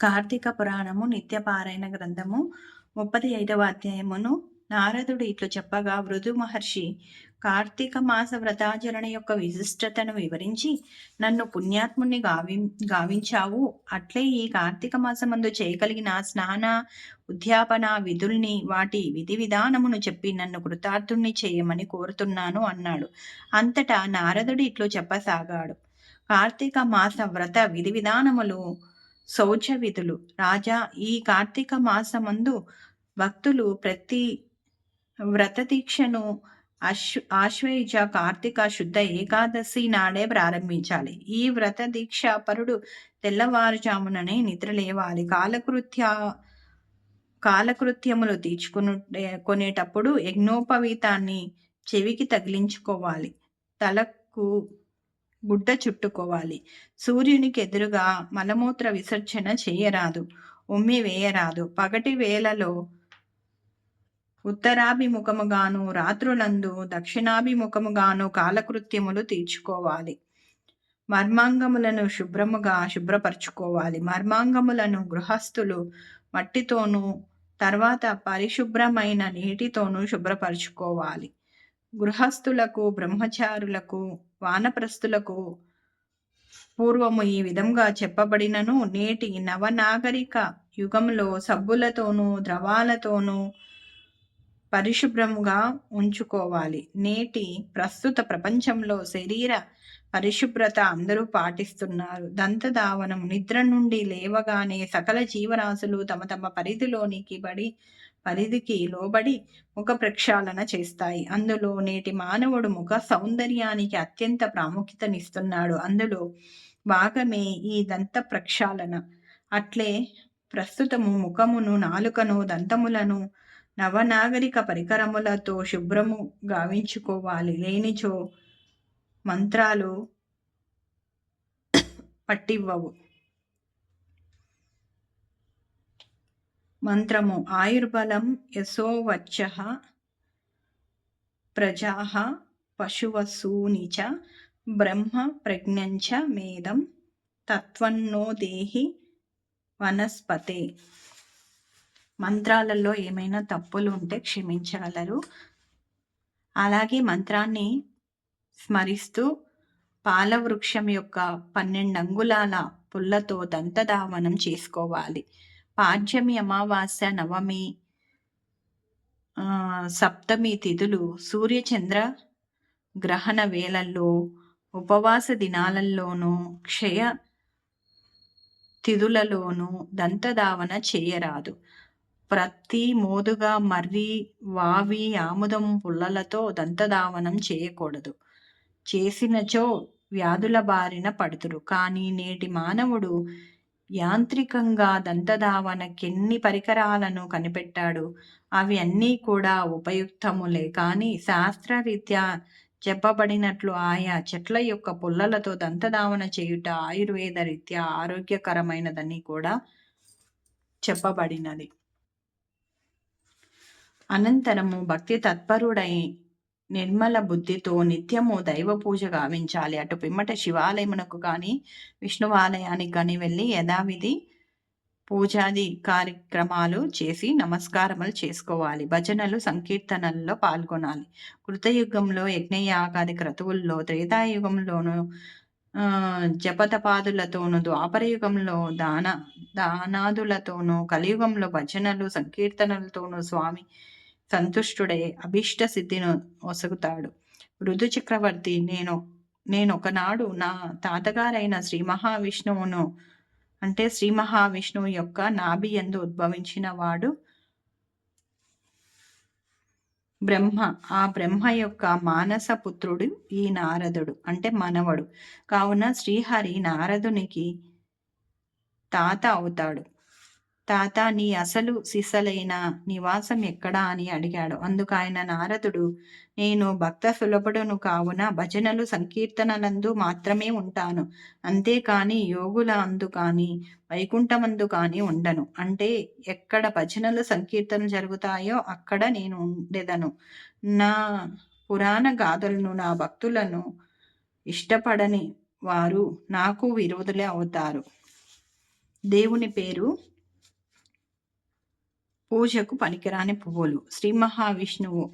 కార్తీక పురాణము నిత్యపారాయణ గ్రంథము ముప్పది ఐదవ అధ్యాయమును నారదుడు ఇట్లు చెప్పగా మృదు మహర్షి కార్తీక మాస వ్రతాచరణ యొక్క విశిష్టతను వివరించి నన్ను పుణ్యాత్ముని గావి గావించావు. అట్లే ఈ కార్తీక మాసమందు చేయగలిగిన స్నాన ఉద్యాపన విధుల్ని వాటి విధి విధానమును చెప్పి నన్ను కృతార్థుణ్ణి చేయమని కోరుతున్నాను అన్నాడు. అంతటా నారదుడు ఇట్లు చెప్పసాగాడు. కార్తీక మాస వ్రత విధి విధానములు శౌచ విధులు రాజా ఈ కార్తీక మాసమందు భక్తులు ప్రతి వ్రత దీక్షను అశ్వ ఆశ్వయుజ కార్తీక శుద్ధ ఏకాదశి నాడే ప్రారంభించాలి. ఈ వ్రత దీక్ష పరుడు తెల్లవారుజాముననే నిద్ర లేవాలి కాలకృత్య కాలకృత్యములు తీర్చుకుని కొనేటప్పుడు యజ్ఞోపవీతాన్ని చెవికి తగిలించుకోవాలి. తలకు గుడ్డ చుట్టుకోవాలి. సూర్యునికి ఎదురుగా మలమూత్ర విసర్జన చేయరాదు ఉమ్మి వేయరాదు. పగటి వేళలో ఉత్తరాభిముఖముగాను రాత్రులందు దక్షిణాభిముఖముగాను కాలకృత్యములు తీర్చుకోవాలి. మర్మాంగములను శుభ్రముగా శుభ్రపరచుకోవాలి. మర్మాంగములను గృహస్థులు మట్టితోనూ తర్వాత పరిశుభ్రమైన నీటితోనూ శుభ్రపరచుకోవాలి. గృహస్థులకు బ్రహ్మచారులకు వానప్రస్థులకు పూర్వము ఈ విధంగా చెప్పబడినను. నేటి నవనాగరిక యుగంలో సబ్బులతోనూ ద్రవాలతోనూ పరిశుభ్రముగా ఉంచుకోవాలి. నేటి ప్రస్తుత ప్రపంచంలో శరీర పరిశుభ్రత అందరూ పాటిస్తున్నారు. దంతధావనం నిద్ర నుండి లేవగానే సకల జీవరాశులు తమ తమ పరిధిలోనికి పడి పరిధికి లోబడి ముఖ ప్రక్షాళన చేస్తాయి. అందులో నేటి మానవుడు ముఖ సౌందర్యానికి అత్యంత ప్రాముఖ్యతనిస్తున్నాడు. అందులో భాగమే ఈ దంత ప్రక్షాళన. అట్లే ప్రస్తుతము ముఖమును నాలుకను దంతములను నవనాగరిక పరికరములతో శుభ్రము గావించుకోవాలి. లేనిచో మంత్రాలు పట్టివ్వవు. మంత్రము. ఆయుర్బలం యశోవచ్చ ప్రజా పశువసూని చ బ్రహ్మ ప్రజ్ఞంచ మేధం తత్వన్నో దేహి వనస్పతే. మంత్రాలలో ఏమైనా తప్పులు ఉంటే క్షమించగలరు అలాగే మంత్రాన్ని స్మరిస్తూ పాలవృక్షం యొక్క పన్నెండు అంగుళాల పుల్లతో దంతధావనం చేసుకోవాలి. పాడ్యమి అమావాస్య నవమి సప్తమి తిథులు సూర్యచంద్ర గ్రహణ వేళల్లో ఉపవాస దినాలలోనూ క్షయ తిథులలోనూ దంతధావన చేయరాదు. ప్రతి మోదుగా మర్రి వావి ఆముదం పుల్లలతో దంతధావనం చేయకూడదు. చేసినచో వ్యాధుల బారిన పడుతురు. కానీ నేటి మానవుడు యాంత్రికంగా దంతధావనకెన్ని పరికరాలను కనిపెట్టాడు? అవి అన్నీ కూడా ఉపయుక్తములే కానీ శాస్త్రరీత్యా చెప్పబడినట్లు ఆయా చెట్ల యొక్క పుల్లలతో దంతధావన చేయుట ఆయుర్వేద రీత్యా ఆరోగ్యకరమైనదని కూడా చెప్పబడినది. అనంతరము భక్తి తత్పరుడై నిర్మల బుద్ధితో నిత్యము దైవ పూజ గావించాలి. అటు పిమ్మట శివాలయమునకు కానీ విష్ణువాలయానికి కానీ వెళ్ళి యథావిధి పూజాది కార్యక్రమాలు చేసి నమస్కారములు చేసుకోవాలి. భజనలు సంకీర్తనల్లో పాల్గొనాలి. కృతయుగంలో యజ్ఞయాగాది క్రతువుల్లో త్రేతాయుగంలోను జపతపాదులతోనూ ద్వాపరయుగంలో దాన దానాదులతోనూ కలియుగంలో భజనలు సంకీర్తనలతోనూ స్వామి సంతుష్టుడై అభిష్ట సిద్ధిని ఒసగుతాడు. మృదు చక్రవర్తి నేను నేను ఒకనాడు నా తాతగారైన శ్రీ మహావిష్ణువును అంటే శ్రీ మహావిష్ణువు యొక్క నాభి ఎందు ఉద్భవించిన వాడు బ్రహ్మ. ఆ బ్రహ్మ యొక్క మానస పుత్రుడు ఈ నారదుడు అంటే మనవడు. కావున శ్రీహరి నారదునికి తాత అవుతాడు. తాత నీ అసలు సిసలైన నివాసం ఎక్కడా అని అడిగాడు. అందుకు ఆయన నారదుడు నేను భక్త సులభుడును కావున భజనలు సంకీర్తనలందు మాత్రమే ఉంటాను. అంతేకాని యోగుల అందు కానీ వైకుంఠమందు కానీ ఉండను. అంటే ఎక్కడ భజనలు సంకీర్తన జరుగుతాయో అక్కడ నేను ఉండేదను. నా పురాణ గాథలను నా భక్తులను ఇష్టపడని వారు నాకు విరోధులే అవుతారు. దేవుని పేరు పూజకు పనికిరాని పువ్వులు. శ్రీ మహావిష్ణువు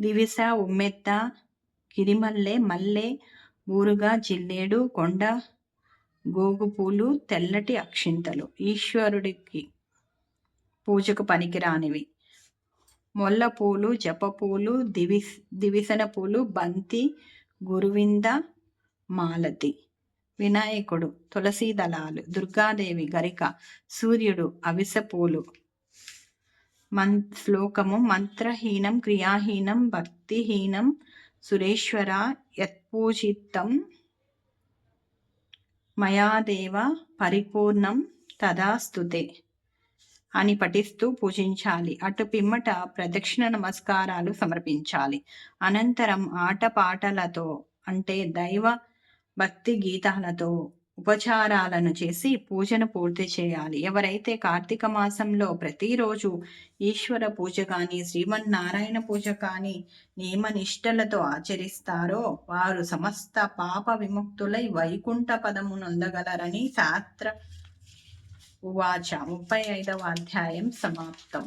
దివిస ఉమ్మెత్త గిరిమల్లె మల్లె ఊరుగా జిల్లేడు కొండ గోగుపూలు తెల్లటి అక్షింతలు. ఈశ్వరుడికి పూజకు పనికిరానివి. మొల్ల పూలు జప పూలు దివిస్ దివిసన పూలు బంతి గురువింద మాలతి. వినాయకుడు తులసీ దళాలు దుర్గాదేవి గరిక సూర్యుడు అవిస పూలు. మన్ శ్లోకము మంత్రహీనం క్రియాహీనం భక్తిహీనం సురేశ్వర యత్పూజితం మయాదేవ పరిపూర్ణం తదాస్తుతే అని పఠిస్తూ పూజించాలి. అటు పిమ్మట ప్రదక్షిణ నమస్కారాలు సమర్పించాలి. అనంతరం ఆటపాటలతో అంటే దైవ భక్తి గీతాలతో ఉపచారాలను చేసి పూజను పూర్తి చేయాలి. ఎవరైతే కార్తీక మాసంలో ప్రతిరోజు ఈశ్వర పూజ కానీ శ్రీమన్నారాయణ పూజ కానీ నియమనిష్టలతో ఆచరిస్తారో వారు సమస్త పాప విముక్తులై వైకుంఠ పదము నొందగలరని శాస్త్ర ఉవాచ ముప్పై ఐదవ అధ్యాయం సమాప్తం.